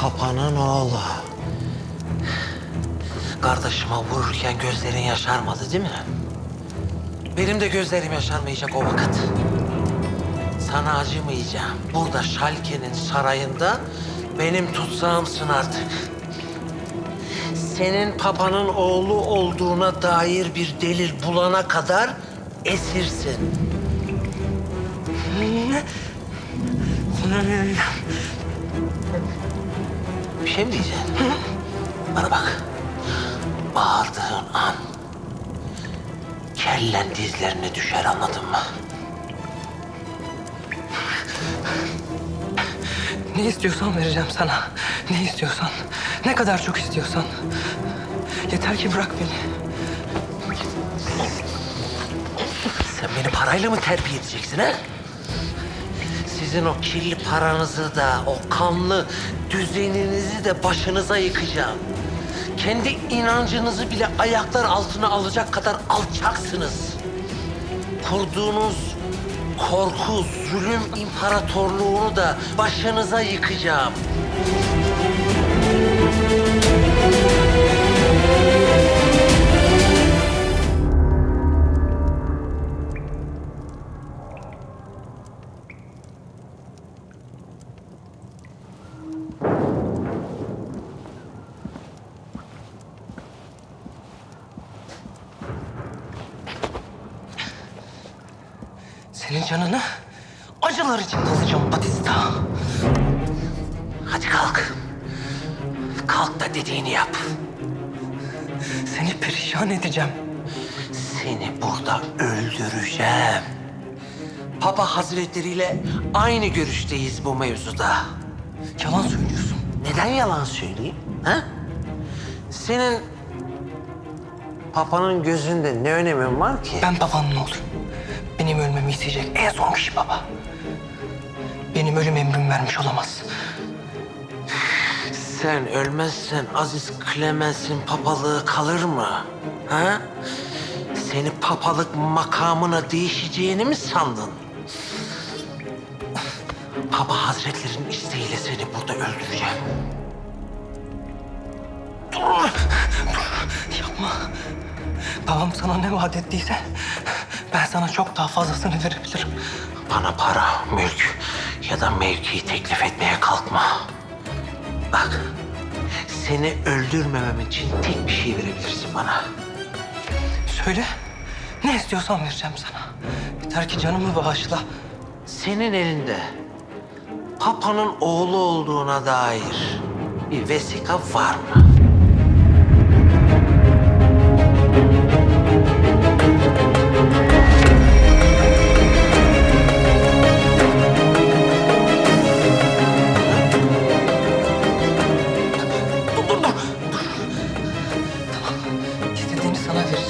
Papanın oğlu. Kardeşime vururken gözlerin yaşarmadı değil mi? Benim de gözlerim yaşarmayacak o vakit. Sana acımayacağım. Burada Şalke'nin sarayında benim tutsağımsın artık. Senin papanın oğlu olduğuna dair bir delil bulana kadar esirsin. Bir şey mi diyeceksin? Bana bak. Bağırdığın an kellen dizlerine düşer anladın mı? Ne istiyorsan vereceğim sana. Ne istiyorsan. Ne kadar çok istiyorsan. Yeter ki bırak beni. Sen beni parayla mı terbiye edeceksin ha? Sizin o kirli paranızı da, o kanlı düzeninizi de başınıza yıkacağım. Kendi inancınızı bile ayaklar altına alacak kadar alçaksınız. Kurduğunuz korku, zulüm imparatorluğunu da başınıza yıkacağım. Senin canını acılar içinde alacağım Batista. Hadi kalk. Kalk da dediğini yap. Seni perişan edeceğim. Seni burada öldüreceğim. Papa Hazretleriyle aynı görüşteyiz bu mevzuda. Yalan söylüyorsun. Neden yalan söyleyeyim? Ha? Senin Papa'nın gözünde ne önemin var ki? Ben babanın oğluyum. Benim ölmemi isteyecek en son kişi baba. Benim ölüm emrim vermiş olamaz. Sen ölmezsen Aziz Clemens'in papalığı kalır mı? Ha? Seni papalık makamına değişeceğini mi sandın? Papa Hazretlerinin isteğiyle seni burada öldüreceğim. Yapma. Babam sana ne vaat ettiyse ben sana çok daha fazlasını verebilirim. Bana para, mülk ya da mevki teklif etmeye kalkma. Bak, seni öldürmemem için tek bir şey verebilirsin bana. Söyle. Ne istiyorsan vereceğim sana. Yeter ki canımı bağışla. Senin elinde Papa'nın oğlu olduğuna dair bir vesika var mı? 사라질